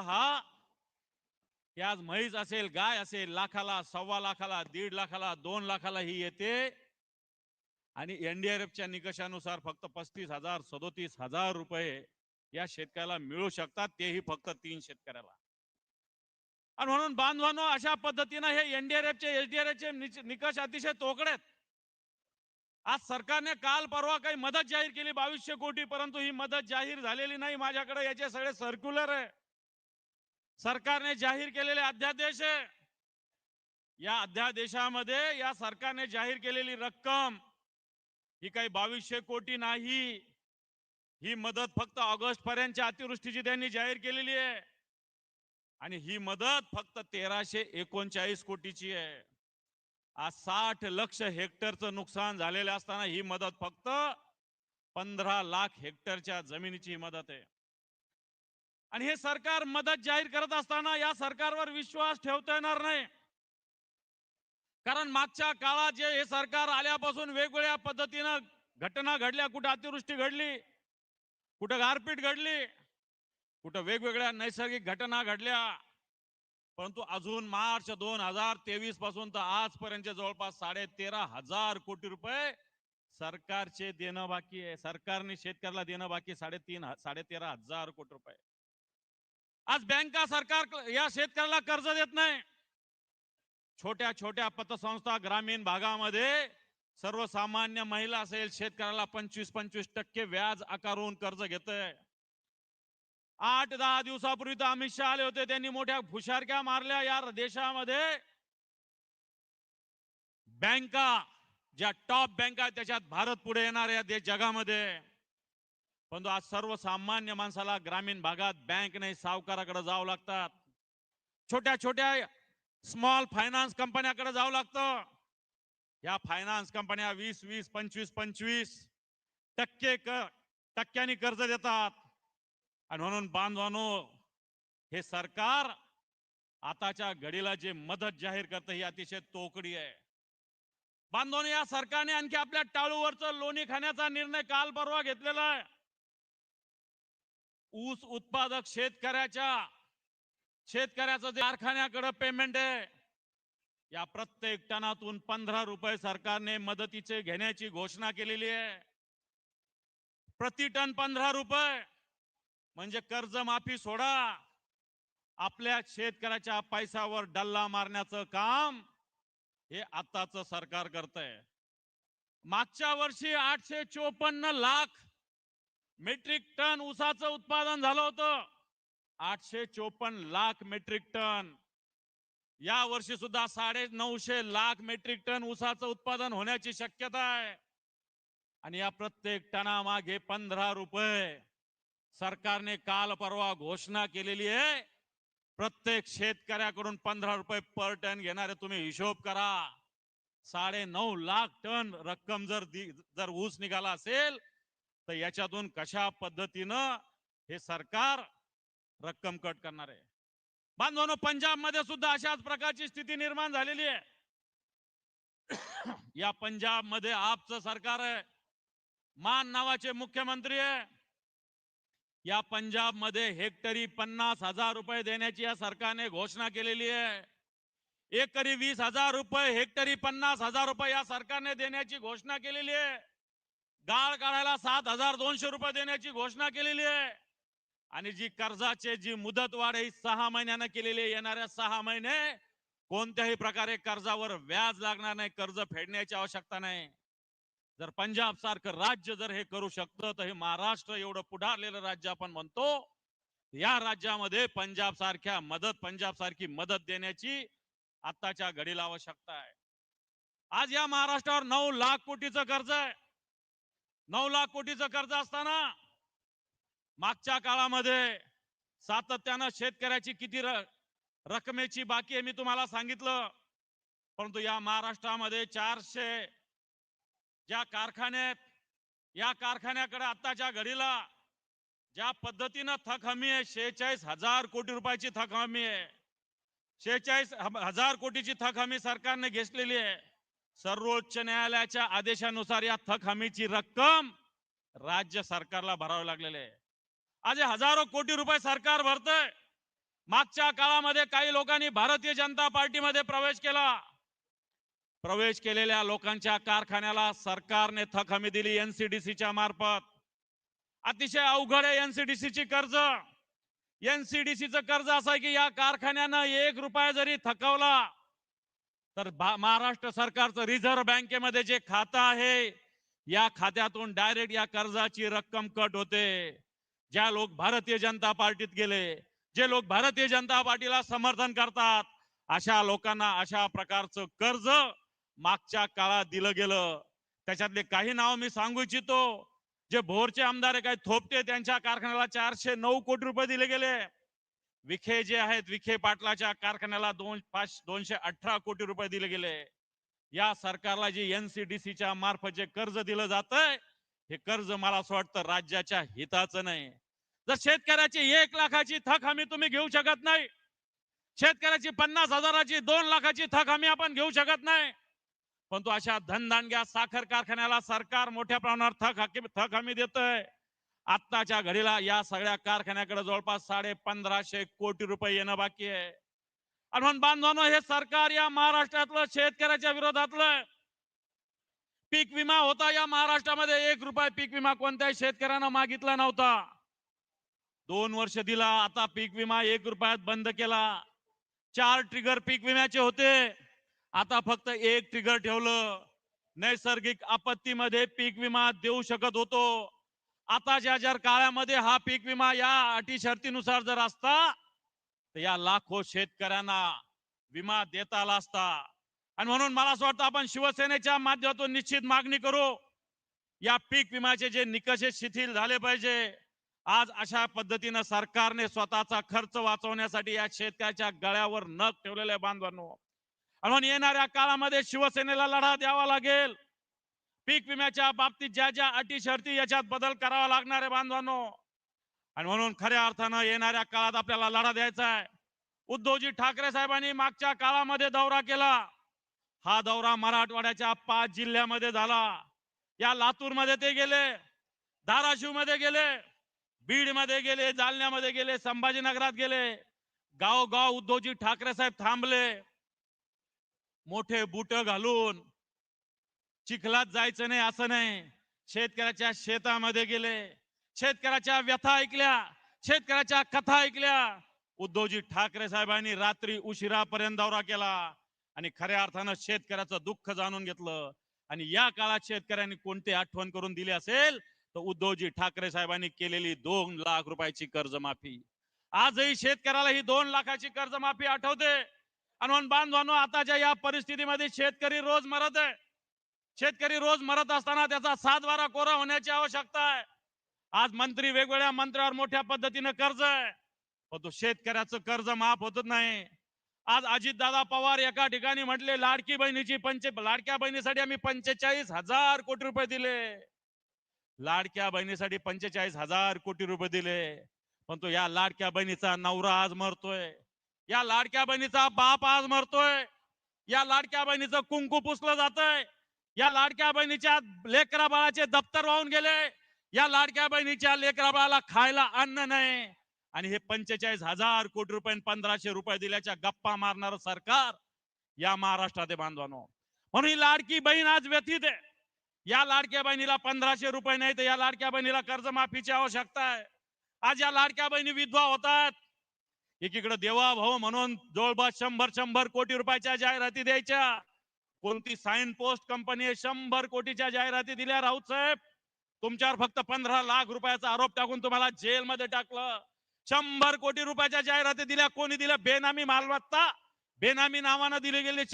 हा आज म्हैस असेल गाय असेल लाखाला सव्वा लाखाला दीड लाखाला दोन लाखाला ही येते. आणि एनडीआरएफच्या निकषानुसार फक्त पस्तीस हजार सदोतीस हजार रुपये या शेतकऱ्याला मिळू शकतात. तेही फक्त तीन शेतकऱ्याला. आणि म्हणून बांधवांनो अशा पद्धतीनं हे एनडीआरएफचे एसडीआरएफचे निकष अतिशय तोकडे आहेत. आज सरकारने काल परवा काही मदत जाहीर केली बावीसशे कोटी परंतु ही मदत जाहीर झालेली नाही माझ्याकडे. याचे सगळे सर्क्युलर आहे. सरकारने जाहीर केलेले अध्यादेश आहे. या अध्यादेशामध्ये या सरकारने जाहीर केलेली रक्कम ही काही बावीसशे कोटी नाही. ही मदत फक्त ऑगस्ट पर्यंतच्या अतिवृष्टीची त्यांनी जाहीर केलेली आहे. आणि ही मदत फक्त तेराशे एकोणचाळीस कोटीची आहे. आज साठ लक्ष हेक्टरचं नुकसान झालेलं असताना ही मदत फक्त पंधरा लाख हेक्टरच्या जमिनीची ही मदत आहे. आणि हे सरकार मदत जाहीर करत असताना या सरकारवर विश्वास ठेवता येणार नाही. कारण मागच्या काळात जे हे सरकार आल्यापासून वेगवेगळ्या पद्धतीनं घटना घडल्या कुठं अतिवृष्टी घडली कुठं गारपीट घडली कुठं वेगवेगळ्या नैसर्गिक घटना घडल्या. परंतु अजून मार्च दोन हजार तेवीसपासून तर आजपर्यंत जवळपास साडे तेरा हजार कोटी रुपये सरकारचे देणं बाकी आहे. सरकारने शेतकऱ्याला देणं बाकी साडेतीन साडे तेरा हजार कोटी रुपये. आज बँका सरकार या शेतकऱ्याला कर्ज देत नाही. छोट्या छोट्या पतसंस्था ग्रामीण भागामध्ये सर्वसामान्य महिला असेल शेतकऱ्याला पंचवीस पंचवीस टक्के व्याज आकारून कर्ज घेत आठ दहा दिवसापूर्वी तर अमित शहा आले होते त्यांनी मोठ्या फुशारक्या मारल्या या देशामध्ये. बँका ज्या टॉप बँका आहेत त्याच्यात भारत पुढे येणार या देश जगामध्ये. परंतु आज सर्वसामान्य माणसाला ग्रामीण भागात बँक नाही सावकाराकडे जावं लागतात. छोट्या छोट्या स्मॉल फायनान्स कंपन्याकडे जावं लागतं. या फायनान्स कंपन्या वीस वीस पंचवीस पंचवीस टक्के क टक्क्यांनी कर्ज देतात. आणि म्हणून बांधवानो हे सरकार आताच्या घडीला जे मदत जाहीर करतं ही अतिशय तोकडी आहे. बांधवानो या सरकारने आणखी आपल्या टाळूवरचं लोणी खाण्याचा निर्णय काल परवा घेतलेला आहे. ऊस उत्पादक शेतकऱ्याच्या शेतकऱ्याचं जे कारखान्याकडे पेमेंट आहे या प्रत्येक टनातून पंधरा रुपये सरकारने मदतीचे घेण्याची घोषणा केलेली आहे. प्रति टन पंधरा रुपये म्हणजे कर्जमाफी सोडा. आपल्या शेतकऱ्याच्या पैशावर डल्ला मारण्याचं काम हे आताच सरकार करतंय. मागच्या वर्षी आठशे चोपन्न लाख मेट्रिक टन ऊसाचं उत्पादन झालं होतं. आठशे चोपन्न लाख मेट्रिक टन. या वर्षी सुद्धा साडे नऊशे लाख मेट्रिक टन ऊसाचं उत्पादन होण्याची शक्यता आहे. आणि या प्रत्येक टनामागे पंधरा रुपये सरकारने काल परवा घोषणा केलेली आहे. प्रत्येक शेतकऱ्याकडून पंधरा रुपये पर टन घेणारे तुम्ही हिशोब करा. साडे नऊ लाख टन रक्कम जर दि- जर ऊस निघाला असेल तर याच्यातून कशा पद्धतीनं हे सरकार रक्कम कट करणार आहे? बांधवांनो पंजाबमध्ये सुद्धा अशाच प्रकारची स्थिती निर्माण झालेली आहे. या पंजाबमध्ये आपचं सरकार आहे. मान नावाचे मुख्यमंत्री आहे. या पंजाबमध्ये हेक्टरी पन्नास हजार रुपये देण्याची या सरकारने घोषणा केलेली आहे. एकरी वीस हजार रुपये हेक्टरी पन्नास हजार रुपये या सरकारने देण्याची घोषणा केलेली आहे. गाळ काढायला सात हजार दोनशे रुपये देण्याची घोषणा केलेली आहे. आणि जी कर्जाचे जी मुदत वाढ ही सहा महिन्यानं केलेली आहे. येणाऱ्या सहा महिने कोणत्याही प्रकारे कर्जावर व्याज लागणार नाही कर्ज फेडण्याची आवश्यकता नाही. जर पंजाब सारखं राज्य जर हे करू शकतं तर हे महाराष्ट्र एवढं पुढारलेलं राज्य आपण म्हणतो या राज्यामध्ये पंजाब सारख्या मदत पंजाब सारखी मदत देण्याची आताच्या घडीला आवश्यकता आहे. आज या महाराष्ट्रावर नऊ लाख कोटीचं कर्ज आहे. नऊ लाख कोटीचं कर्ज असताना मागच्या काळामध्ये सातत्यानं शेतकऱ्याची किती र- रकमेची बाकी आहे मी तुम्हाला सांगितलं. परंतु या महाराष्ट्रामध्ये चारशे ज्या कारखान्यात या कारखान्याकडे आताच्या घडीला ज्या पद्धतीनं थक हमी आहे शेहेचाळीस हजार कोटी रुपयाची थक हमी आहे. शेहेचाळीस हजार कोटीची थक हमी सरकारने घेतलेली आहे. सर्वोच्च न्यायालयाच्या आदेशानुसार या थक हमीची रक्कम राज्य सरकारला भरावी लागलेली आहे. आज हजारो कोटी रुपये सरकार भरतय. मागच्या काळामध्ये काही लोकांनी भारतीय जनता पार्टीमध्ये प्रवेश केला. प्रवेश केलेल्या लोकांच्या कारखान्याला सरकारने थक हमी दिली एनसीडीसीच्या मार्फत. अतिशय अवघड आहे एनसीडीसीची कर्ज. एनसीडीसीचं कर्ज असं आहे की या कारखान्यानं एक रुपया जरी थकवला तर महाराष्ट्र सरकारचं रिझर्व्ह बँकेमध्ये जे खातं आहे या खात्यातून डायरेक्ट या कर्जाची रक्कम कट होते. ज्या लोक भारतीय जनता पार्टीत गेले जे लोक भारतीय जनता पार्टीला समर्थन करतात अशा लोकांना अशा प्रकारचं कर्ज मागच्या काळात दिलं गेलं. त्याच्यातले काही नाव मी सांगू इच्छितो. जे भोरचे आमदार आहे काही थोपटे त्यांच्या कारखान्याला चारशे नऊ कोटी रुपये दिले गेले. विखे जे आहेत विखे पाटलाच्या कारखान्याला दोन पाच दोनशे अठरा कोटी रुपये दिले गेले. या सरकारला जे एनसीडीसीच्या मार्फत जे कर्ज दिलं जात हे कर्ज मला असं वाटतं राज्याच्या हिताचं नाही. जर शेतकऱ्याची एक लाखाची थक हमी तुम्ही घेऊ शकत नाही शेतकऱ्याची पन्नास हजाराची दोन लाखाची थक हमी आपण घेऊ शकत नाही परंतु अशा धनदानग्या साखर कारखान्याला सरकार मोठ्या प्रमाणावर थक हकी थक हमी देतंय. आत्ताच्या घडीला या सगळ्या कारखान्याकडे जवळपास साडे पंधराशे कोटी रुपये येणं बाकी आहे. आणि म्हणून बांधवांनो हे सरकार या महाराष्ट्रातलं शेतकऱ्याच्या विरोधातलं. पीक विमा होता या महाराष्ट्रामध्ये. एक रुपये पीक विमा कोणत्याही शेतकऱ्यानं मागितला नव्हता. दोन वर्ष दिला आता पीक विमा एक रुपयात बंद केला. चार ट्रिगर पीक विम्याचे होते. आता फक्त एक ट्रिगर ठेवलं. नैसर्गिक आपत्तीमध्ये पीक विमा देऊ शकत होतो. आताच्या जर काळामध्ये हा पीक विमा या अटी शर्तीनुसार जर असता तर या लाखो शेतकऱ्यांना विमा देता आला असता. आणि म्हणून मला असं वाटतं आपण शिवसेनेच्या माध्यमातून निश्चित मागणी करू. या पीक विम्याचे जे निकष शिथिल झाले पाहिजे. आज अशा पद्धतीनं सरकारने स्वतःचा खर्च वाचवण्यासाठी या शेतकऱ्याच्या गळ्यावर नख ठेवलेले बांधवांनो. आणि म्हणून येणाऱ्या काळामध्ये शिवसेनेला लढा द्यावा लागेल. पीक विम्याच्या बाबतीत ज्या ज्या अटी शर्ती याच्यात बदल करावा लागणार आहे बांधवांनो. आणि म्हणून खऱ्या अर्थानं येणाऱ्या काळात आपल्याला लढा द्यायचा आहे. उद्धवजी ठाकरे साहेबांनी मागच्या काळामध्ये दौरा केला. हा दौरा मराठवाड्याच्या पाच जिल्ह्यामध्ये झाला. या लातूरमध्ये ते गेले धाराशिवमध्ये गेले बीडमध्ये गेले जालन्यामध्ये गेले संभाजीनगरात गेले. गाव गाव उद्धवजी ठाकरे साहेब थांबले. मोठे बुट घालून चिखलात जायचं नाही असं नाही. शेतकऱ्याच्या शेतामध्ये गेले शेतकऱ्याच्या व्यथा ऐकल्या शेतकऱ्याच्या कथा ऐकल्या. उद्धवजी ठाकरे साहेबांनी रात्री उशिरापर्यंत दौरा केला आणि खऱ्या अर्थानं शेतकऱ्याचं दुःख जाणून घेतलं. आणि या काळात शेतकऱ्यांनी कोणती आठवण करून दिली असेल तर उद्धवजी ठाकरे साहेबांनी केलेली दोन लाख रुपयाची कर्जमाफी. आजही शेतकऱ्याला ही दोन लाखाची कर्जमाफी आठवते. आणि बांधवानो आताच्या या परिस्थितीमध्ये शेतकरी रोज मरत आहे. शेतकरी रोज मरत असताना त्याचा सातबारा कोरा होण्याची आवश्यकता आहे. आज मंत्री वेगवेगळ्या मंत्र्यावर मोठ्या पद्धतीनं कर्ज आहे. पण तो शेतकऱ्याचं कर्ज माफ होत नाही. आज अजितदादा पवार एका ठिकाणी म्हटले लाडकी बहिणीची पंचे लाडक्या बहिणीसाठी आम्ही पंचेचाळीस हजार कोटी रुपये दिले. लाडक्या बहिणीसाठी पंचेचाळीस हजार कोटी रुपये दिले. पण तो या लाडक्या बहिणीचा नवरा आज मरतोय. या लाडक्या बहिणीचा बाप आज मरतोय. या लाडक्या बहिणीचं कुंकू पुसलं जातंय. या लाडक्या बहिणीच्या लेकरा बाळाचे दप्तर वाहून गेले. या लाडक्या बहिणीच्या लेकरा बाळाला खायला अन्न नाही. आणि हे पंचेचाळीस हजार कोटी रुपये पंधराशे रुपये दिल्याच्या गप्पा मारणार सरकार या महाराष्ट्रात बांधवानो. म्हणून ही लाडकी बहीण आज व्यथित आहे. या लाडक्या बहिणीला पंधराशे रुपये नाही तर या लाडक्या बहिणीला कर्जमाफीची आवश्यकता आहे. आज या लाडक्या बहिणी विधवा होतात. एकीकडे देवा भाऊ म्हणून जवळपास शंभर शंभर कोटी रुपयाच्या जाहिराती द्यायच्या. कोणती साइन पोस्ट कंपनीने शंभर कोटीच्या जाहिराती दिल्या राऊत साहेब. तुमच्यावर फक्त पंधरा लाख रुपयाचा आरोप टाकून तुम्हाला जेलमध्ये टाकलं. शंभर कोटी रुपयाच्या जाहिराती दिल्या. कोणी दिल्या? बेनामी मालमत्ता. बेनामी नावानं दिली गेली